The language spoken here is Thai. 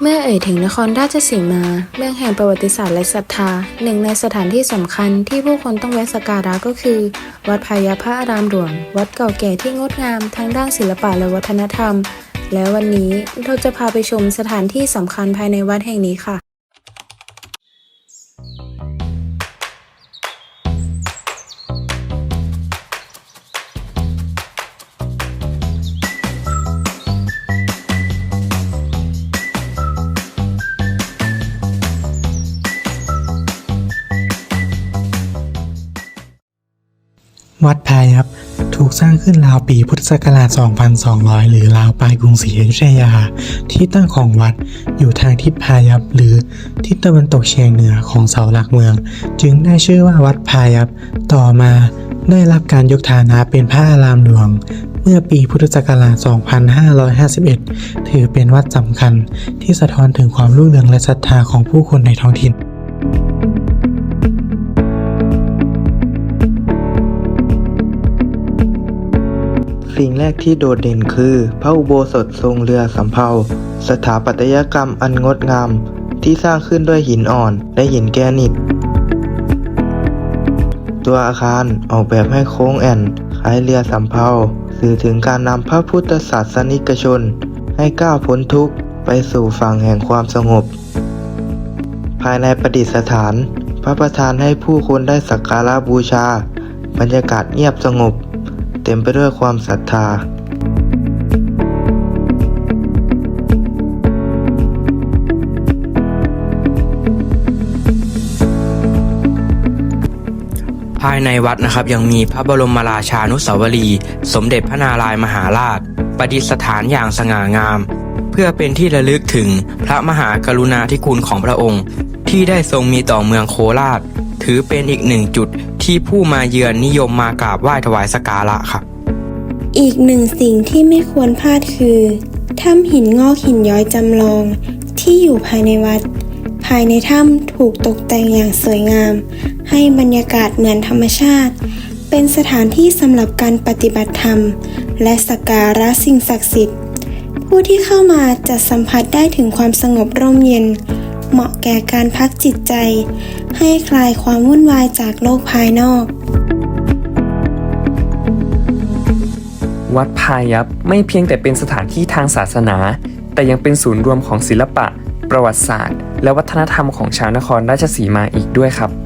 เมื่อเอ่ยถึงนครราชสีมา เมืองแห่งประวัติศาสตร์และศรัทธา หนึ่งในสถานที่สำคัญที่ผู้คนต้องแวะสักการะก็คือ วัดพายาพระอารามหลวง วัดเก่าแก่ที่งดงามทั้งด้านศิลปะและวัฒนธรรม และวันนี้เราจะพาไปชมสถานที่สำคัญภายในวัดแห่งนี้ค่ะ วัดพายัพถูกสร้างขึ้นราวปีพุทธศักราช 2200 หรือราวปลายกรุงศรีอยุธยา ที่ตั้งของวัดอยู่ทางทิศพายัพหรือทิศตะวันตกเฉียงเหนือของเสาหลักเมือง จึงได้ชื่อว่าวัดพายัพต่อมาได้รับการยกฐานะเป็นพระอารามหลวง เมื่อปีพุทธศักราช 2551 ถือเป็นวัดสำคัญที่สะท้อนถึงความรุ่งเรืองและศรัทธาของผู้คนในท้องถิ่น สิ่งแรกที่โดดเด่นคือพระอุโบสถทรงเรือสำเภา สถาปัตยกรรมอันงดงาม ที่สร้างขึ้นด้วยหินอ่อนและหินแกรนิต ตัวอาคารออกแบบให้โค้งแอนคล้ายเรือสำเภา สื่อถึงการนำพระพุทธศาสนิกชน ให้ก้าวพ้นทุกข์ไปสู่ฝั่งแห่งความสงบ ภายในประดิษฐาน พระประธานให้ผู้คนได้สักการะบูชา บรรยากาศเงียบสงบ เต็มไปด้วยความศรัทธา ภายในวัดนะครับยังมีพระบรมราชานุสาวรีย์สมเด็จพระนารายมหาราช ประดิษฐานอย่างสง่างาม เพื่อเป็นที่ระลึกถึงพระมหากรุณาธิคุณของพระองค์ ที่ได้ทรงมีต่อเมืองโคราช ถือเป็นอีกหนึ่งจุดที่ผู้มาเยือนนิยมมากราบไหว้ถวายสักการะครับ อีกหนึ่งสิ่งที่ไม่ควรพลาดคือถ้ำหินงอกหินย้อยจำลอง ที่อยู่ภายในวัด ภายในถ้ำถูกตกแต่งอย่างสวยงาม ให้บรรยากาศเหมือนธรรมชาติ เป็นสถานที่สำหรับการปฏิบัติธรรม และสักการะสิ่งศักดิ์สิทธิ์ ผู้ที่เข้ามาจะสัมผัสได้ถึงความสงบร่มเย็น เหมาะแก่การพักจิตใจ ให้คลายความวุ่นวายจากโลกภายนอก วัดพายัพไม่เพียงแต่เป็นสถานที่ทางศาสนา แต่ยังเป็นศูนย์รวมของศิลปะ ประวัติศาสตร์ และวัฒนธรรมของชาวนครราชสีมาอีกด้วยครับ